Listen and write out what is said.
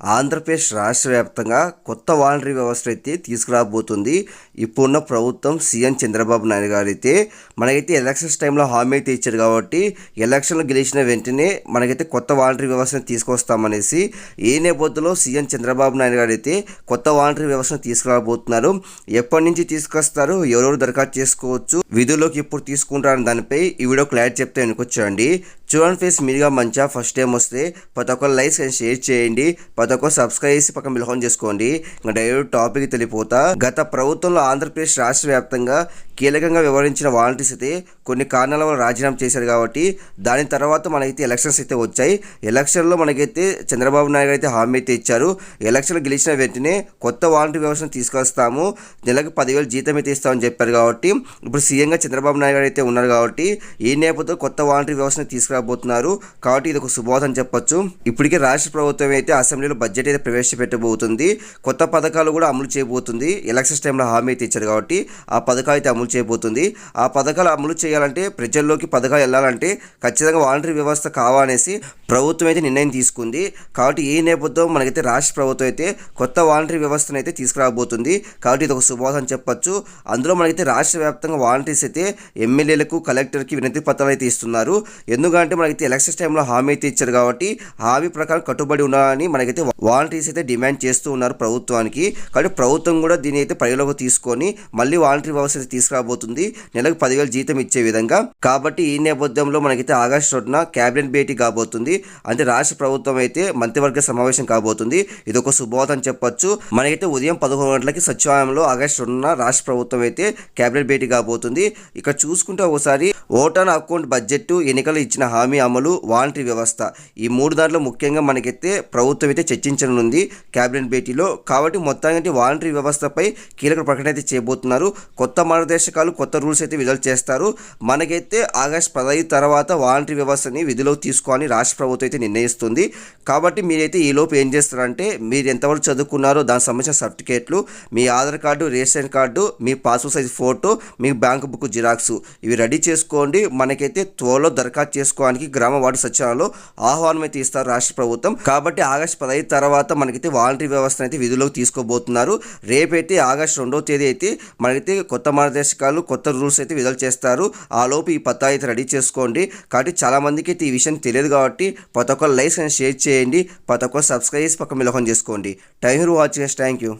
ఆంధ్రప్రదేశ్ రాష్ట్ర వ్యాప్తంగా కొత్త వాలంటరీ వ్యవస్థ అయితే తీసుకురాబోతుంది. ఇప్పుడున్న ప్రభుత్వం సీఎం చంద్రబాబు నాయుడు గారు అయితే మనకైతే ఎలక్షన్స్ టైంలో హామీ అయితే ఇచ్చారు కాబట్టి ఎలక్షన్లు గెలిచిన వెంటనే మనకైతే కొత్త వాలంటరీ వ్యవస్థను తీసుకొస్తామనేసి ఏ నేపథ్యంలో సీఎం చంద్రబాబు నాయుడు గారు అయితే కొత్త వాలంటరీ వ్యవస్థను తీసుకురాబోతున్నారు. ఎప్పటి నుంచి తీసుకొస్తారు? ఎవరెవరు దరఖాస్తు చేసుకోవచ్చు? విధుల్లోకి ఇప్పుడు తీసుకుంటారని దానిపై ఈ వీడియో క్లారిటీ చెప్తే వెనుకొచ్చారండి చూడండి ఫేస్ మీరుగా మంచిగా ఫస్ట్ టైం వస్తే ప్రతి ఒక్కరు లైక్స్ అండ్ షేర్ చేయండి. ప్రతి ఒక్కరు సబ్స్క్రైబ్ చేసి పక్కన మిలహం చేసుకోండి. ఇంకా డైరెక్ట్ టాపిక్ తెలిపోతా. గత ప్రభుత్వంలో ఆంధ్రప్రదేశ్ రాష్ట్ర వ్యాప్తంగా కీలకంగా వ్యవహరించిన వాలంటీర్స్ అయితే కొన్ని కారణాల వల్ల రాజీనామా చేశారు కాబట్టి దాని తర్వాత మనకైతే ఎలక్షన్స్ అయితే వచ్చాయి. ఎలక్షన్లో మనకైతే చంద్రబాబు నాయుడు అయితే హామీ అయితే ఇచ్చారు. ఎలక్షన్లు గెలిచిన వెంటనే కొత్త వాలంటీర్ వ్యవస్థను తీసుకొస్తాము. నెలకు పదివేలు జీతం అయితే ఇస్తామని చెప్పారు కాబట్టి ఇప్పుడు సీఎంగా చంద్రబాబు నాయుడు అయితే ఉన్నారు కాబట్టి ఈ నేపథ్యంలో కొత్త వాలంటీర్ వ్యవస్థను తీసుకురాబోతున్నారు కాబట్టి ఇది ఒక శుభోదం చెప్పొచ్చు. ఇప్పటికే రాష్ట్ర ప్రభుత్వం అయితే అసెంబ్లీలో బడ్జెట్ అయితే ప్రవేశపెట్టబోతుంది. కొత్త పథకాలు కూడా అమలు చేయబోతుంది. ఎలక్షన్స్ టైంలో హామీ అయితే ఇచ్చారు కాబట్టి ఆ పథకాలు అయితే అమలు చేయబోతుంది. ఆ పథకాలు అమలు చేయాలంటే ప్రజల్లోకి పథకాలు వెళ్ళాలంటే ఖచ్చితంగా వాలంటరీ వ్యవస్థ కావాలనేసి ప్రభుత్వం అయితే నిర్ణయం తీసుకుంది. కాబట్టి ఈ నేపథ్యం మనకైతే రాష్ట్ర ప్రభుత్వం అయితే కొత్త వాలంటరీ వ్యవస్థను అయితే తీసుకురాబోతుంది. కాబట్టి ఇది ఒక శుభోదం చెప్పొచ్చు. అందులో మనకైతే రాష్ట్ర వ్యాప్తంగా వాలంటీర్స్ అయితే ఎమ్మెల్యేలకు కలెక్టర్కి వినతి పత్రాలు అయితే ఇస్తున్నారు. ఎందుకంటే మనకైతే ఎలక్షన్స్ టైంలో హామీ అయితే ఇచ్చారు కాబట్టి హామీ ప్రకారం కట్టుబడి ఉండాలని మనకైతే వాలంటీర్స్ అయితే డిమాండ్ చేస్తూ ఉన్నారు ప్రభుత్వానికి. కాబట్టి ప్రభుత్వం కూడా దీని అయితే పరిగణలోకి తీసుకొని మళ్ళీ వాలంటీర్ వ్యవస్థ అయితే తీసుకురాబోతుంది. నెలకు పదివేలు జీతం ఇచ్చే విధంగా. కాబట్టి ఈ నేపథ్యంలో మనకైతే ఆగస్టు రెండున కేబినెట్ భేటీ కాబోతుంది. అంటే రాష్ట్ర ప్రభుత్వం అయితే మంత్రివర్గ సమావేశం కాబోతుంది. ఇది ఒక శుభవార్త చెప్పొచ్చు. మనకైతే ఉదయం పదకొండు గంటలకి సచివాలయంలో ఆగస్టు రెండున రాష్ట్ర ప్రభుత్వం అయితే కేబినెట్ భేటీ కాబోతుంది. ఇక్కడ చూసుకుంటే ఒకసారి ఓటాన్ అకౌంట్ బడ్జెట్ ఎన్నికలు ఇచ్చిన హామీ అమలు వాలంటీర్ వ్యవస్థ. ఈ మూడు దాంట్లో ముఖ్యంగా మనకైతే ప్రభుత్వం అయితే చర్చించనుంది. కేబినెట్ భేటీలో కాబట్టి మొత్తానికి వాలంటరీ వ్యవస్థపై కీలక ప్రకటన అయితే చేయబోతున్నారు కొత్త మార్గదర్శకాలు కొత్త రూల్స్ అయితే విడుదల చేస్తారు. మనకైతే ఆగస్ట్ పదహైదు తర్వాత వాలంటరీ వ్యవస్థని విధిలోకి తీసుకోవాలని రాష్ట్ర ప్రభుత్వం అయితే నిర్ణయిస్తుంది. కాబట్టి మీరైతే ఈ లోపు ఏం చేస్తారంటే మీరు ఎంతవరకు చదువుకున్నారో దానికి సంబంధించిన సర్టిఫికేట్లు మీ ఆధార్ కార్డు రేషన్ కార్డు మీ పాస్పోర్ట్ సైజ్ ఫోటో మీ బ్యాంక్ బుక్ జిరాక్స్ ఇవి రెడీ చేసుకోండి. మనకైతే త్వరలో దరఖాస్తు చేసుకోవడానికి గ్రామ వార్డు సచివాలయంలో ఆహ్వానం అయితే ఇస్తారు రాష్ట్ర ప్రభుత్వం. కాబట్టి ఆగస్ట్ పదహైదు తర్వాత మనకైతే వాలంటరీ వ్యవస్థను అయితే విధుల్లోకి తీసుకోబోతున్నారు. రేపైతే ఆగస్ట్ రెండవ తేదీ అయితే మనకైతే కొత్త మార్గదర్శకాలు కొత్త రూల్స్ అయితే విడుదల చేస్తారు. ఆ లోపు ఈ పత్తా అయితే రెడీ చేసుకోండి. కాబట్టి చాలామందికి అయితే ఈ విషయం తెలియదు కాబట్టి ప్రతి ఒక్కరు లైక్స్ అండ్ షేర్ చేయండి. ప్రతి ఒక్కరు సబ్స్క్రైబ్ చేసి పక్క మిలకం చేసుకోండి. టైం వాచ్ చేసి థ్యాంక్ యూ.